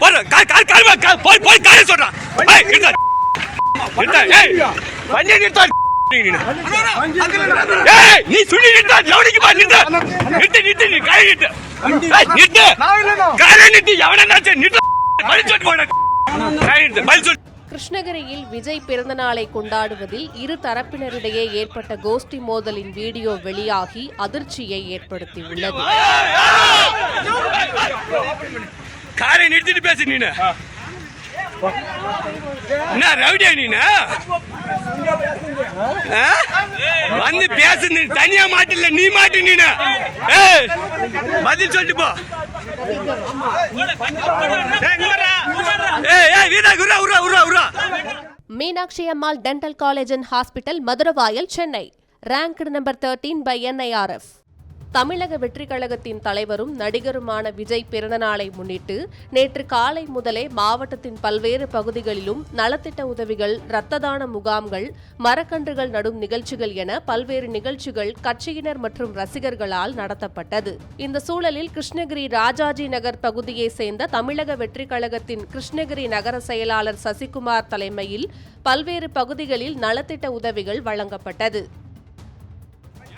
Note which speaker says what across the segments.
Speaker 1: போய் போய் காலை சொல்றான் ஏய் நிறுத்த. நிறுத்த. ஏய் வண்டியை நிறுத்த. நீ ஏய் நீ சுள்ளி நிறுத்த லவுடிக்கு பா நிறுத்த. நிறுத்த நிறுத்த நீ காலை நிறுத்த. ஏய் நிறுத்த. காலை நிறுத்தி எவனாச்சு நிறுத்த. பதில் சொல்லி போட. காலை நிறுத்த பதில் சொல்லு.
Speaker 2: கிருஷ்ணகிரியில் விஜய் பிறந்தநாளை கொண்டாடுவதில் இரு தரப்பினரிடையே ஏற்பட்ட கோஷ்டி மோதலின் வீடியோ வெளியாகி அதிர்ச்சியை ஏற்படுத்தியுள்ளது.
Speaker 1: காரை நிறுத்திட்டு பேசு நீனு. என்ன ரவுடியா நீனு? வந்து பேசு நீ தனியா மாட்டில்ல நீ மாட்டு நீனு. பதில் சொல்லிட்டு போ.
Speaker 2: Meenakshi Ammal dental college and hospital Maduravoyal Chennai. Ranked number thirteen by NIRF தமிழக வெற்றி கழகத்தின் தலைவரும் நடிகருமான விஜய் பிறந்தநாளை முன்னிட்டு நேற்று காலை முதலே மாவட்டத்தின் பல்வேறு பகுதிகளிலும் நலத்திட்ட உதவிகள் இரத்த தான முகாம்கள் மரக்கன்றுகள் நடும் நிகழ்ச்சிகள் என பல்வேறு நிகழ்ச்சிகள் கட்சியினர் மற்றும் ரசிகர்களால் நடத்தப்பட்டது. இந்த சூழலில் கிருஷ்ணகிரி ராஜாஜி நகர் பகுதியைச் சேர்ந்த தமிழக வெற்றி கழகத்தின் கிருஷ்ணகிரி நகர செயலாளர் சசிகுமார் தலைமையில் பல்வேறு பகுதிகளில் நலத்திட்ட உதவிகள் வழங்கப்பட்டது.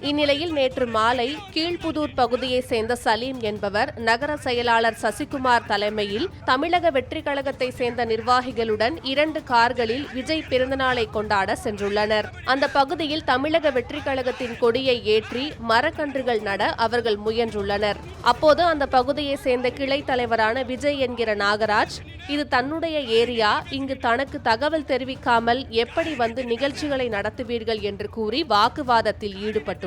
Speaker 2: இந்நிலையில் நேற்று மாலை கீழ்ப்புதூர் பகுதியைச் சேர்ந்த சலீம் என்பவர் நகர செயலாளர் சசிகுமார் தலைமையில் தமிழக வெற்றி கழகத்தை சேர்ந்த நிர்வாகிகளுடன் இரண்டு கார்களில் விஜய் பிறந்தநாளை கொண்டாட சென்றுள்ளனர். அந்த பகுதியில் தமிழக வெற்றி கழகத்தின் கொடியை ஏற்றி மரக்கன்றுகள் நட அவர்கள் முயன்றுள்ளனர். அப்போது அந்த பகுதியைச் சேர்ந்த கிளை தலைவரான விஜய் என்கிற நாகராஜ் இது தன்னுடைய ஏரியா இங்கு தனக்கு தகவல் தெரிவிக்காமல் எப்படி வந்து நிகழ்ச்சிகளை நடத்துவீர்கள்? என்று கூறி வாக்குவாதத்தில் ஈடுபட்டுள்ளார்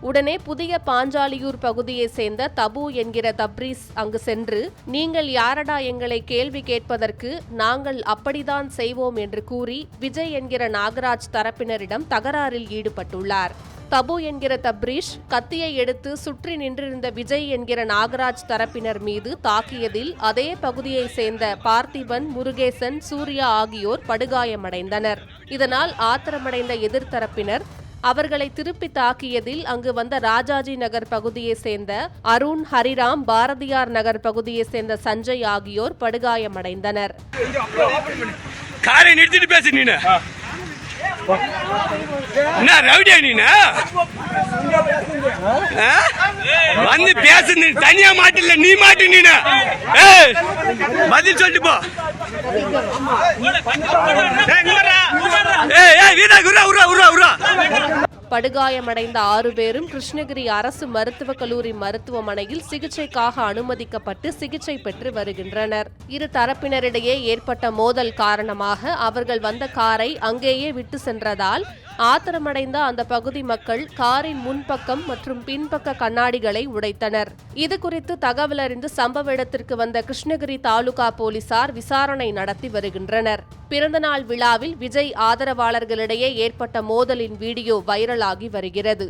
Speaker 2: உடனே புதிய பாஞ்சாலியூர் பகுதியைச் சேர்ந்த தபு என்கிற தப்ரீஸ் அங்கு சென்று நீங்கள் யாரடா எங்களை கேள்வி கேட்பதற்கு? நாங்கள் அப்படிதான் செய்வோம் என்று கூறி விஜய் என்கிற நாகராஜ் தரப்பினரிடம் தகராறில் ஈடுபட்டுள்ளார். தபு என்கிற தப்ரீஷ் கத்தியை எடுத்து சுற்றி நின்றிருந்த விஜய் என்கிற நாகராஜ் தரப்பினர் மீது தாக்கியதில் அதே பகுதியைச் சேர்ந்த பார்த்திபன் முருகேசன் சூர்யா ஆகியோர் படுகாயமடைந்தனர். இதனால் ஆத்திரமடைந்த எதிர்த்தரப்பினர் அவர்களை திருப்பி தாக்கியதில் அங்கு வந்த ராஜாஜி நகர் பகுதியைச் சேர்ந்த அருண் ஹரிராம் பாரதியார் நகர் பகுதியைச் சேர்ந்த சஞ்சய் ஆகியோர் படுகாயமடைந்தனர்.
Speaker 1: காரை நிறுத்திட்டு பேசு நீனு. என்ன ரவுடியா நீனு? வந்து பேசு நீ தனியா மாட்டில நீ மாட்டு நீனு. பதில் சொல்லிட்டு போ.
Speaker 2: படுகாயமடைந்த ஆறு பேரும் கிருஷ்ணகிரி அரசு மருத்துவக் கல்லூரி மருத்துவமனையில் சிகிச்சைக்காக அனுமதிக்கப்பட்டு சிகிச்சை பெற்று வருகின்றனர். இரு தரப்பினரிடையே ஏற்பட்ட மோதல் காரணமாக அவர்கள் வந்த காரை அங்கேயே விட்டு சென்றதால் ஆத்திரமடைந்த அந்த பகுதி மக்கள் காரின் முன்பக்கம் மற்றும் பின்பக்க கண்ணாடிகளை உடைத்தனர். இது குறித்து தகவல் அறிந்து சம்பவ இடத்திற்கு வந்த கிருஷ்ணகிரி தாலுகா போலீசார் விசாரணை நடத்தி வருகின்றனர். பிறந்தநாள் விழாவில் விஜய் ஆதரவாளர்களிடையே ஏற்பட்ட மோதலின் வீடியோ வைரலாகி வருகிறது.